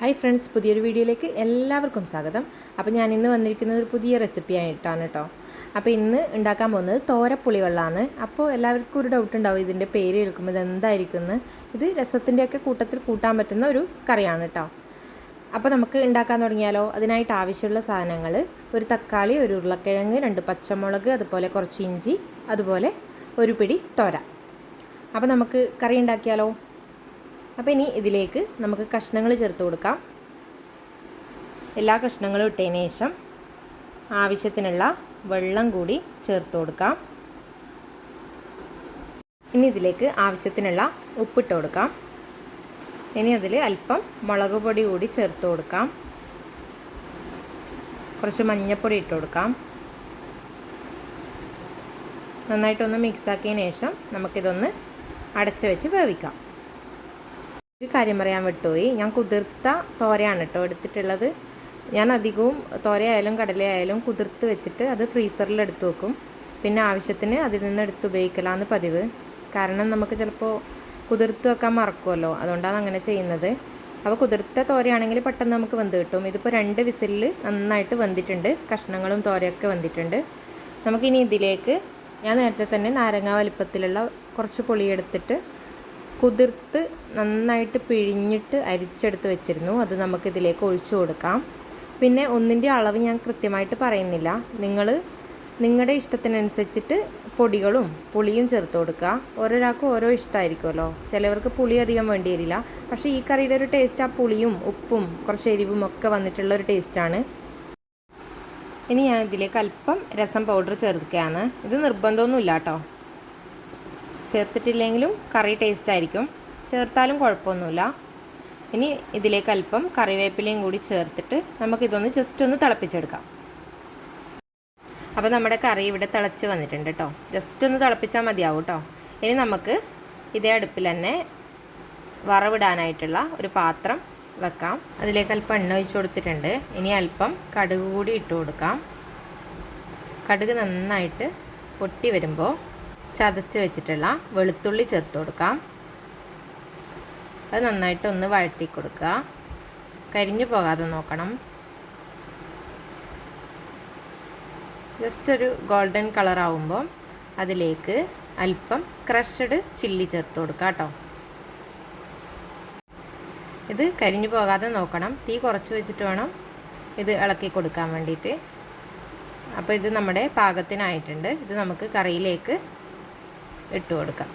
Hi friends പുതിയൊരു വീഡിയോയിലേക്ക് എല്ലാവർക്കും സ്വാഗതം. അപ്പോൾ ഞാൻ ഇന്ന് വന്നിരിക്കുന്നത് ഒരു പുതിയ റെസിപ്പി ആയിട്ടാണ് കേട്ടോ. അപ്പോൾ ഇന്ന് ഉണ്ടാക്കാൻ പോകുന്നത് തോരപ്പുളി വെള്ളമാണ് അപ്പോൾ എല്ലാവർക്കും ഒരു ഡൗട്ട് ഉണ്ടാവും ഇതിന്റെ പേര് കേൾക്കുമ്പോൾ ഇത് എന്തായിരിക്കും എന്ന്. ഇത് രസത്തിന്റെയൊക്കെ കൂട്ടത്തിൽ കൂട്ടാൻ പറ്റുന്ന ഒരു കറിയാണ് കേട്ടോ. അപ്പോൾ നമുക്ക് ഉണ്ടാക്കാൻ തുടങ്ങിയാലോ? അതിനായിട്ട് ആവശ്യമുള്ള സാധനങ്ങൾ ഒരു തക്കാളി ഒരു ഉരുളക്കിഴങ്ങ് രണ്ട് പച്ചമുളക് അതുപോലെ കുറച്ച് ഇഞ്ചി അതുപോലെ ഒരു പിടി തോര. അപ്പോൾ നമുക്ക് കറി ഉണ്ടാക്കിയാലോ? അപ്പോൾ ഇനി ഇതിലേക്ക് നമുക്ക് കഷ്ണങ്ങൾ ചേർത്ത് കൊടുക്കാം. എല്ലാ കഷ്ണങ്ങളും ഇട്ടതിന് ശേഷം ആവശ്യത്തിനുള്ള വെള്ളം കൂടി ചേർത്ത് കൊടുക്കാം. ഇനി ഇതിലേക്ക് ആവശ്യത്തിനുള്ള ഉപ്പിട്ട് കൊടുക്കാം. ഇനി അതിൽ അല്പം മുളക് പൊടി കൂടി ചേർത്ത് കൊടുക്കാം. കുറച്ച് മഞ്ഞൾപ്പൊടി ഇട്ട് കൊടുക്കാം. നന്നായിട്ടൊന്ന് മിക്സാക്കിയതിന് ശേഷം നമുക്കിതൊന്ന് അടച്ചു വെച്ച് വേവിക്കാം. ഒരു കാര്യം പറയാൻ വിട്ടുപോയി. ഞാൻ കുതിർത്ത തോരയാണ് കേട്ടോ എടുത്തിട്ടുള്ളത്. ഞാൻ അധികവും തോരയായാലും കടലയായാലും കുതിർത്ത് വെച്ചിട്ട് അത് ഫ്രീസറിൽ എടുത്തു വെക്കും. പിന്നെ ആവശ്യത്തിന് അതിൽ നിന്ന് എടുത്ത് ഉപയോഗിക്കലാന്ന് പതിവ്. കാരണം നമുക്ക് ചിലപ്പോൾ കുതിർത്ത് വെക്കാൻ മറക്കുമല്ലോ അതുകൊണ്ടാണ് അങ്ങനെ ചെയ്യുന്നത്. അപ്പോൾ കുതിർത്ത തോരയാണെങ്കിൽ പെട്ടെന്ന് നമുക്ക് വെന്ത് കിട്ടും. ഇതിപ്പോൾ രണ്ട് വിസിലിൽ നന്നായിട്ട് വെന്തിട്ടുണ്ട്. കഷ്ണങ്ങളും തോരയൊക്കെ വെന്തിട്ടുണ്ട്. നമുക്കിനി ഇതിലേക്ക് ഞാൻ നേരത്തെ തന്നെ നാരങ്ങ വലിപ്പത്തിലുള്ള കുറച്ച് പുളിയെടുത്തിട്ട് കുതിർത്ത് നന്നായിട്ട് പിഴിഞ്ഞിട്ട് അരിച്ചെടുത്ത് വെച്ചിരുന്നു. അത് നമുക്കിതിലേക്ക് ഒഴിച്ചു കൊടുക്കാം. പിന്നെ ഒന്നിന്റെ അളവ് ഞാൻ കൃത്യമായിട്ട് പറയുന്നില്ല. നിങ്ങൾ നിങ്ങളുടെ ഇഷ്ടത്തിനനുസരിച്ചിട്ട് പൊടികളും പുളിയും ചേർത്ത് കൊടുക്കുക. ഓരോരാൾക്കും ഓരോ ഇഷ്ടമായിരിക്കുമല്ലോ. ചിലവർക്ക് പുളി അധികം വേണ്ടി വരില്ല. പക്ഷേ ഈ കറിയുടെ ഒരു ടേസ്റ്റ് ആ പുളിയും ഉപ്പും കുറച്ച് എരിവും ഒക്കെ വന്നിട്ടുള്ള ഒരു ടേസ്റ്റാണ് ഇനി ഞാൻ ഇതിലേക്ക് അല്പം രസം പൗഡർ ചേർക്കുകയാണ്. ഇത് നിർബന്ധമൊന്നുമില്ല കേട്ടോ ചേർത്തിട്ടില്ലെങ്കിലും കറി ടേസ്റ്റ് ആയിരിക്കും. ചേർത്താലും കുഴപ്പമൊന്നുമില്ല. ഇനി ഇതിലേക്ക് അല്പം കറിവേപ്പിലയും കൂടി ചേർത്തിട്ട് നമുക്കിതൊന്ന് ജസ്റ്റ് ഒന്ന് തിളപ്പിച്ചെടുക്കാം. അപ്പോൾ നമ്മുടെ കറി ഇവിടെ തിളച്ച് വന്നിട്ടുണ്ട് കേട്ടോ ജസ്റ്റ് ഒന്ന് തിളപ്പിച്ചാൽ മതിയാവും കേട്ടോ ഇനി നമുക്ക് ഇതേ അടുപ്പിൽ തന്നെ വറവിടാനായിട്ടുള്ള ഒരു പാത്രം വെക്കാം. അതിലേക്ക് അല്പം എണ്ണ ഒഴിച്ച് കൊടുത്തിട്ടുണ്ട്. ഇനി അല്പം കടുക് കൂടി ഇട്ട് കൊടുക്കാം. കടുക് നന്നായിട്ട് പൊട്ടി വരുമ്പോൾ ചതച്ച് വെച്ചിട്ടുള്ള വെളുത്തുള്ളി ചേർത്ത് കൊടുക്കാം. അത് നന്നായിട്ട് ഒന്ന് വഴറ്റി കൊടുക്കുക. കരിഞ്ഞു പോകാതെ നോക്കണം. ജസ്റ്റ് ഒരു ഗോൾഡൻ കളർ ആവുമ്പോൾ അതിലേക്ക് അല്പം ക്രഷഡ് ചില്ലി ചേർത്ത് കൊടുക്കുക കേട്ടോ. ഇത് കരിഞ്ഞു പോകാതെ നോക്കണം. തീ കുറച്ച് വെച്ചിട്ട് വേണം ഇത് ഇളക്കി കൊടുക്കാൻ വേണ്ടിയിട്ട്. അപ്പോൾ ഇത് നമ്മുടെ പാകത്തിനായിട്ടുണ്ട്. ഇത് നമുക്ക് കറിയിലേക്ക് ഇട്ട് കൊടുക്കാം.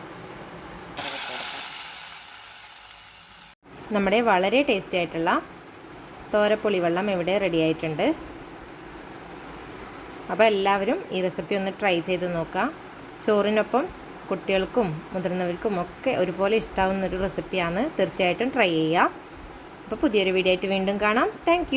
നമ്മുടെ വളരെ ടേസ്റ്റി ആയിട്ടുള്ള തോരപ്പുളി വെള്ളം ഇവിടെ റെഡി ആയിട്ടുണ്ട്. അപ്പോൾ എല്ലാവരും ഈ റെസിപ്പി ഒന്ന് ട്രൈ ചെയ്ത് നോക്കുക. ചോറിനൊപ്പം കുട്ടികൾക്കും മുതിർന്നവർക്കും ഒക്കെ ഒരുപോലെ ഇഷ്ടാവുന്ന ഒരു റെസിപ്പിയാണ് തീർച്ചയായിട്ടും ട്രൈ ചെയ്യുക. അപ്പോൾ പുതിയൊരു വീഡിയോ ആയിട്ട് വീണ്ടും കാണാം. താങ്ക്